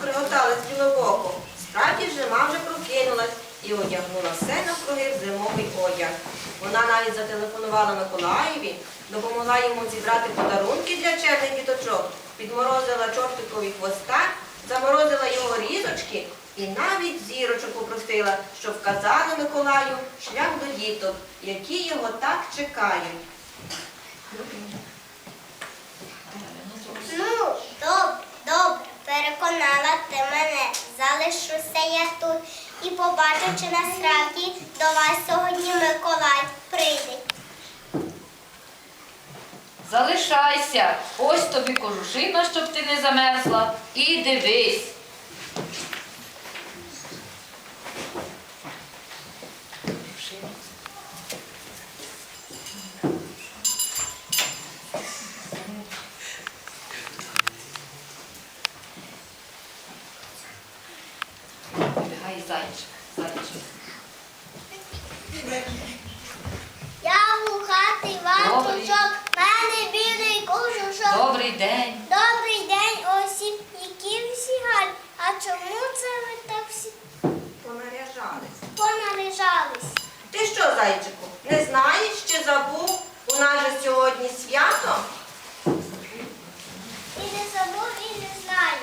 приготалась білобоку. Справді ж зима вже прокинулась і одягнула все навкруги в зимовий одяг. Вона навіть зателефонувала Миколаєві, допомогла йому зібрати подарунки для черних діточок, підморозила чортикові хвоста, заморозила його різочки і навіть зірочок попросила, щоб вказали Миколаю шлях до діток, які його так чекають. Переконала ти мене. Залишуся я тут і побачу, чи насправді до вас сьогодні Миколай прийде. Залишайся. Ось тобі кожушина, щоб ти не замерзла. І дивись. Бігай, зайчик, зайчик. Я вухатий ватучок, мене білий кожушок. Добрий день. Добрий день усім, які всі гарні. А чому це ви так всі Понаряжались. понаряжались? Ти що, зайчику, не знаєш чи забув? У нас же сьогодні свято. І не забув, і не знаю.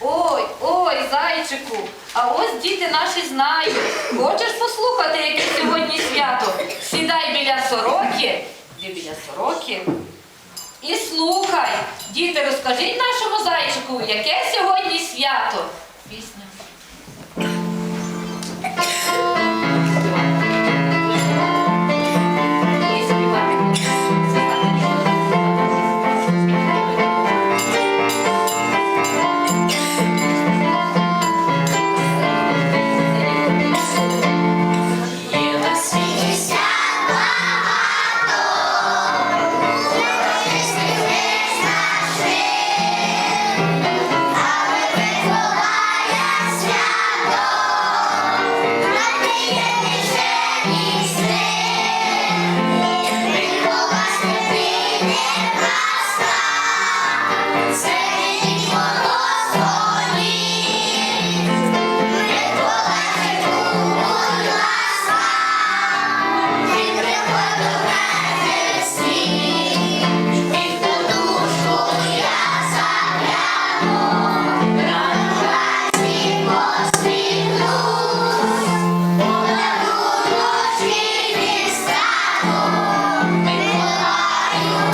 Ой, ой, зайчику, а ось діти наші знають. Хочеш послухати, яке сьогодні свято? Сідай біля сороки, біля сороки. І слухай, діти, розкажіть нашому зайчику, яке сьогодні свято.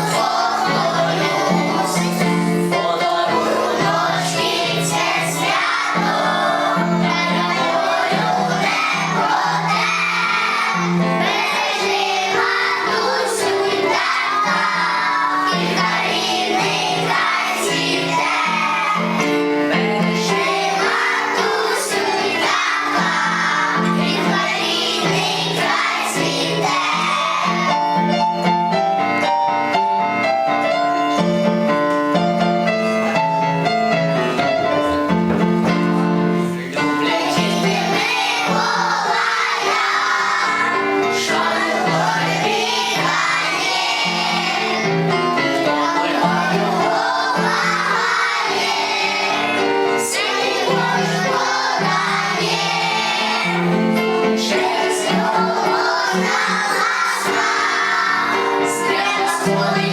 와. Holy